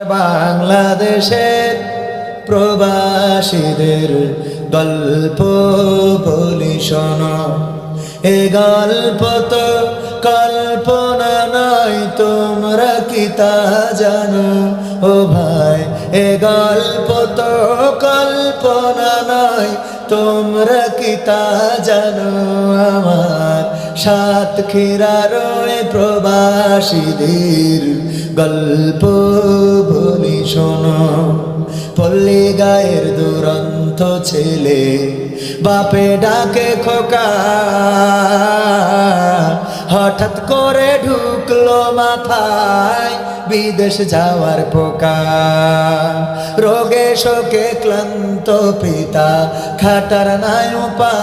বাংলাদেশের প্রবাসীদের গল্প বলি শোন। এ গল্প তো কল্পনা নয়, তোমরা কি তা জানো? ও ভাই, এ গল্প তো কল্পনা নয়, তোমরা কি তা জানো? আমার সাত রয়ে প্রবাসীদের গল্প বলি শোনো। পল্লী গায়ের দুরন্ত ছেলে, বাপে ডাকে খোকা। হঠাৎ করে ঢুকলো মাথায় বিদেশ যাওয়ার পোকা। রোগে, শোকে ক্লান্ত পিতা, খাটার নাই উপায়।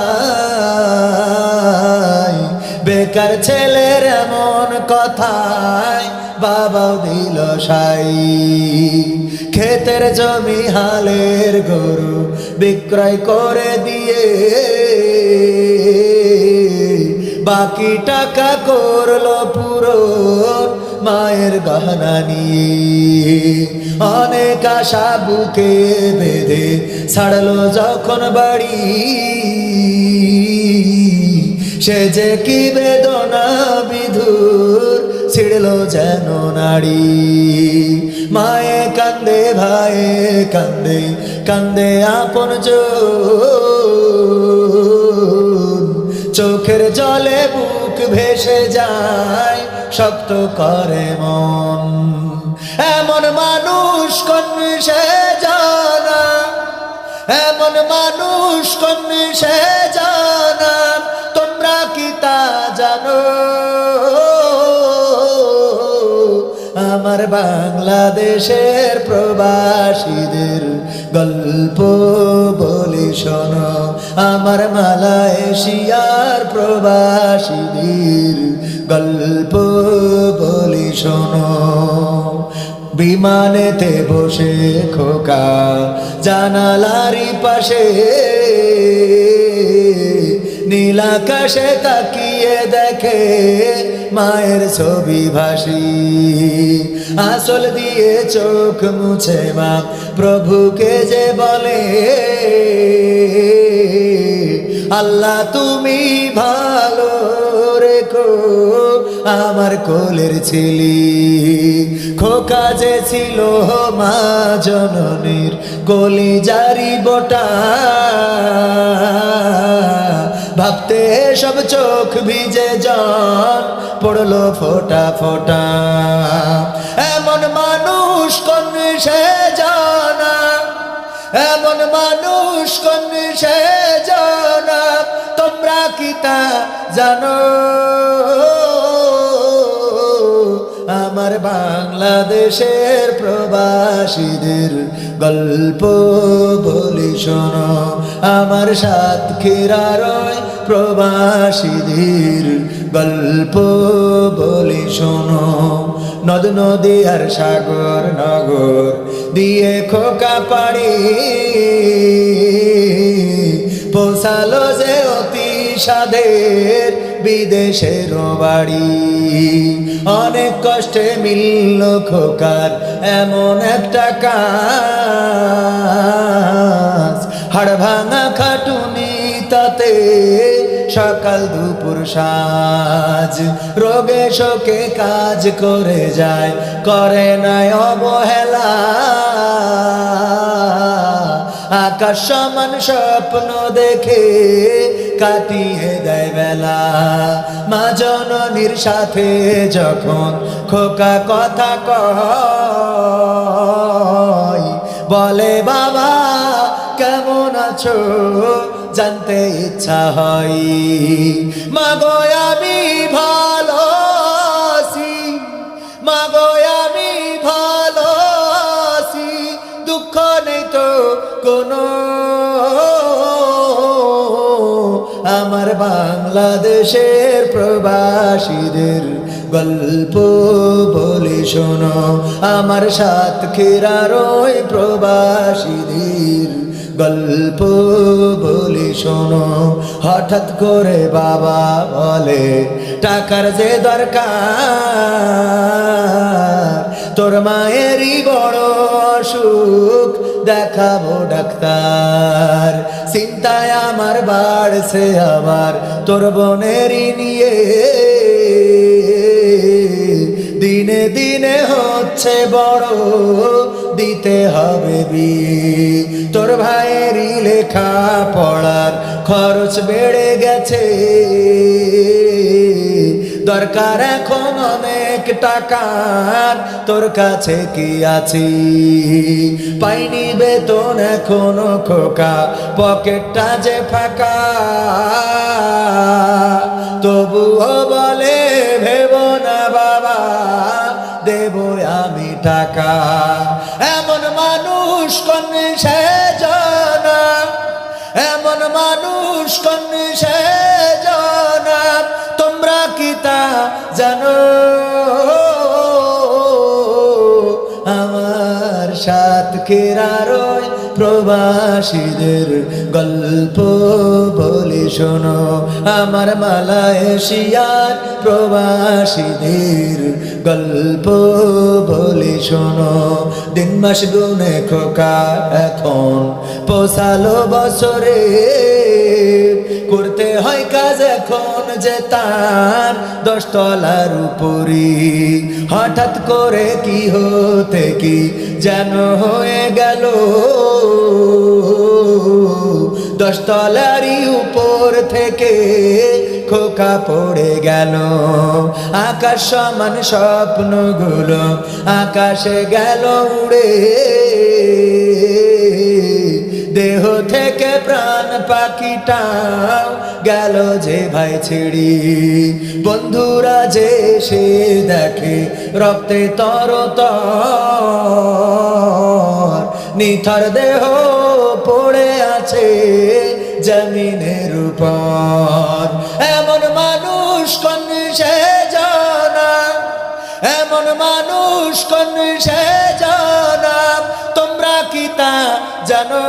বেকার ছেলের এমন কথায় বাবাও দিল সাই। ক্ষেতের জমি হালের গরু বিক্রয় করে দিয়ে। বাকি টাকা করল পুরো মায়ের গহনা নিয়ে। অনেক আশা বুকে বেঁধে ছাড়লো যখন বাড়ি। সে যে কি বিধুর ছিড়ল যেন নাড়ি। মায়ে কান্দে ভাইয়ে কান্দে কান্দে আপন চোখের জলে বুক ভেসে যায়, শক্ত করে মন। এমন মানুষ কোন সে জানা? এমন মানুষ কোন সে জানা? আমার বাংলাদেশের প্রবাসীদের গল্প বলি শোনো। আমার মালয়েশিয়ার প্রবাসীদের গল্প বলি শোনো। বিমানেতে বসে খোকা জানালারি পাশে নীলাকাশে তাকিয়ে দেখে মায়ের ছবি ভাসি। আসল দিয়ে চোখ মুছে মা, প্রভুকে যে বলে, আল্লাহ তুমি ভালো রেখো আমার কোলের ছিলি। খোকা যে ছিল মা জননীর কলি জারি বটা ভাবতে সব চোখ ভিজে জল পড়ল ফোটা ফোটা। এমন মানুষ কোন সে জানা? এমন মানুষ কোন সে জানা? তোমরা কি তা জানো? আমার বাংলাদেশের প্রবাসীদের গল্প বলি শোনো। আমার সাতক্ষীরার প্রবাসীদের গল্প বলি শোনো। নদ নদী আর সাগর নগর দিয়ে খোকা পাড়ি। পৌঁছালো যে অতি সাদের বিদেশের বাড়ি। অনেক কষ্টে মিলল খোকার এমন একটা কাজ। হাড় ভাঙা খাটুনি তাতে সকাল দুপুর সাজ। রোগে শোকে কাজ করে যায়, করে নাই অবহেলা। আকাশ সমান স্বপ্ন দেখে কাটিয়ে দেয় বেলা। মা জননীর সাথে যখন খোকা কথা বলে, বাবা, কেমন আছো? জানতে ইচ্ছা হয়। মাগো আমি ভালো আছি। মাগো আমি ভালো আছি। দুঃখ কোনো আমার বাংলাদেশের প্রবাসীদের গল্প বলি শোনো। আমার সাতক্ষীরার ওই প্রবাসীদের গল্প বলি শোনো। হঠাৎ করে বাবা বলে, টাকার যে দরকার, তোর মায়েরই বড় অসুখ দেখাবো ডাক্তার। চিন্তায় আমার বাড়ছে আবার তোর বোনেরই নিয়ে। দিনে দিনে হচ্ছে বড়, দিতে হবে বি তোর ভাইয়েরই লেখা পড়ার খরচ বেড়ে গেছে। দরকার এখন অনেক টাকার। তোর কাছে কি আছি? পাইনি বেতন এখনও খোকা, পকেটটা যে ফাঁকা। তবুও বলে, ভেব না বাবা, দেব আমি টাকা। এমন মানুষ কোন সে জানা? এমন মানুষ কোন সে জানো, আমার সাত কেরারয় প্রবাসীদের গল্প বলি শোনো। আমার মালয়েশিয়ার প্রবাসীদের গল্প বলি শোনো। দিন মাস গুনে খোকা এখন, পোষালো বছরে করতে হয় কাজ এখন যে তার দশ তলার উপরি হঠাৎ করে কি হতে কি যেন হয়ে গেল। দশ তলারই উপর থেকে খোকা পড়ে গেল। আকাশ সমান স্বপ্নগুলো আকাশে গেল উড়ে। প্রাণ পাখিটাও গেল যে ভাই ছিড়ি। বন্ধুরা যে সে দেখে রক্তে তর নিথর দেহ পড়ে আছে জমিনের উপর। এমন মানুষ কোন সে জানা? এমন মানুষ কোন সে জানা? তোমরা কি তা জানো?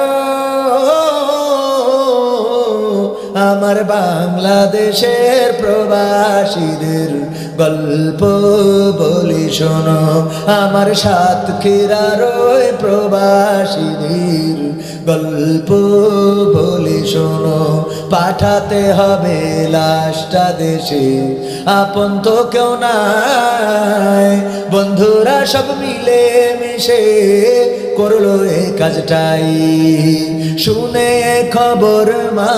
আমার বাংলাদেশের প্রবাসীদের গল্প বলি শোনো। আমার সাতক্ষীরা রয় প্রবাসীদের গল্প বলি শোনো, পাঠাতে হবে লাশটা দেশে। আপন তো কেউ নাই, বন্ধুরা সব মিলে মিশে করল এই কাজটাই। শুনে খবর মা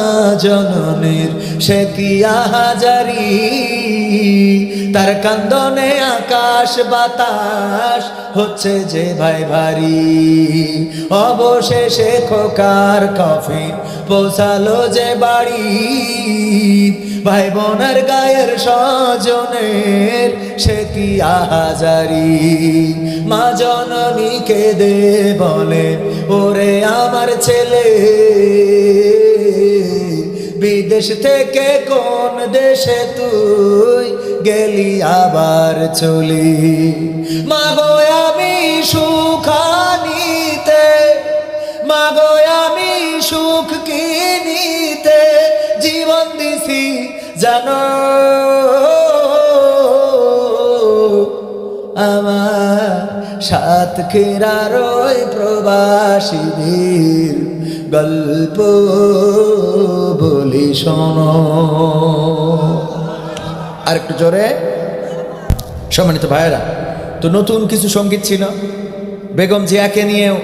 জননীর, সে কি আহাজারি? তার কান্দনে আকাশ বাতাস হচ্ছে যে ভাই ভারী। অবশেষে খোকার কফিন পৌঁছালো যে বাড়ি। ভাই বোনের গায়ের স্বজনের সে কি আহাজারি। মা জননীকে দে বলে, ওরে আমার ছেলে, বিদেশ থেকে কোন দেশে তুই গেলি, আবার চলি। মাগো আমি সুখানিতে মাগো আমি সুখ কিনিতে জীবন দিছি, জানো? আমার সাত কেরারয় প্রবাসীদের গল্প বলি, শোনো। আর একটু জোরে। সম্মানিত ভাইয়েরা তো নতুন কিছু সংগীত ছিল। বেগম জিয়াকে নিয়েও